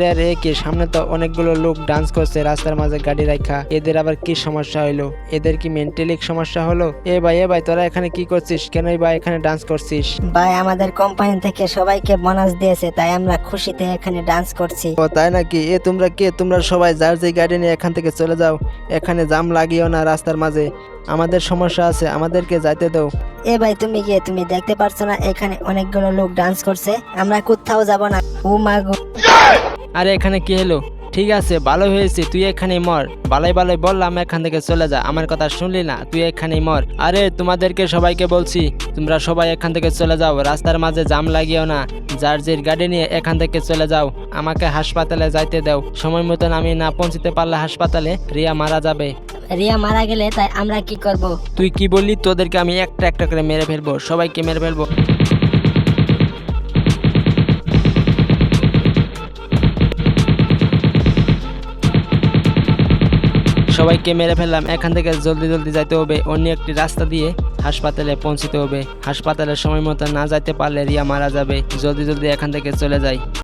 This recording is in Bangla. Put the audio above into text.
রে রে কি? সামনে তো অনেকগুলো লোক ডান্স করছে রাস্তার মাঝে গাড়ি রাখা এদের আবার কি সমস্যা হলো এদের কি মেন্টালিক সমস্যা হলো? এ ভাই এ ভাই তোরা এখানে কি করছিস? কেনই বা এখানে ডান্স করছিস? ভাই আমাদের কোম্পানি থেকে সবাইকে বোনাস দিয়েছে তাই আমরা খুশিতে এখানে ডান্স করছি। ও তাই নাকি? এ তোমরা কে? তোমরা সবাই যার যে গাড়ি নিয়ে এখান থেকে চলে যাও। এখানে জাম লাগিও না রাস্তার মাঝে। আমাদের সমস্যা আছে আমাদেরকে যাইতে দাও। এ ভাই তুমি গিয়ে তুমি দেখতে পারছ না এখানে অনেকগুলো লোক ডান্স করছে। আমরা কোথাও যাব না। ও মা গো। আরে এখানে কি হলো? ঠিক আছে ভালো হয়েছে তুই এখানে মর। বালাই ভালোই বললাম এখান থেকে চলে যা। আমার কথা শুনলি না তুই এখানেই মর। আরে তোমাদেরকে সবাইকে বলছি তোমরা সবাই এখান থেকে চলে যাও। রাস্তার মাঝে জাম লাগিও না। যার যে গাড়ি নিয়ে এখান থেকে চলে যাও। আমাকে হাসপাতালে যাইতে দাও। সময় মতন আমি না পৌঁছতে পারলে হাসপাতালে রিয়া মারা যাবে। রিয়া মারা গেলে তাই আমরা কি করব? তুই কি বললি? তোদেরকে আমি একটা একটা করে মেরে ফেলব। সবাইকে মেরে ফেলব। সবাইকে মেরে ফেললাম। এখান থেকে জলদি জলদি যাইতে হবে। অন্য একটি রাস্তা দিয়ে হাসপাতালে পৌঁছতে হবে। হাসপাতালে সময় মতো না যাইতে পারলে রিয়া মারা যাবে। জলদি জলদি এখান থেকে চলে যাই।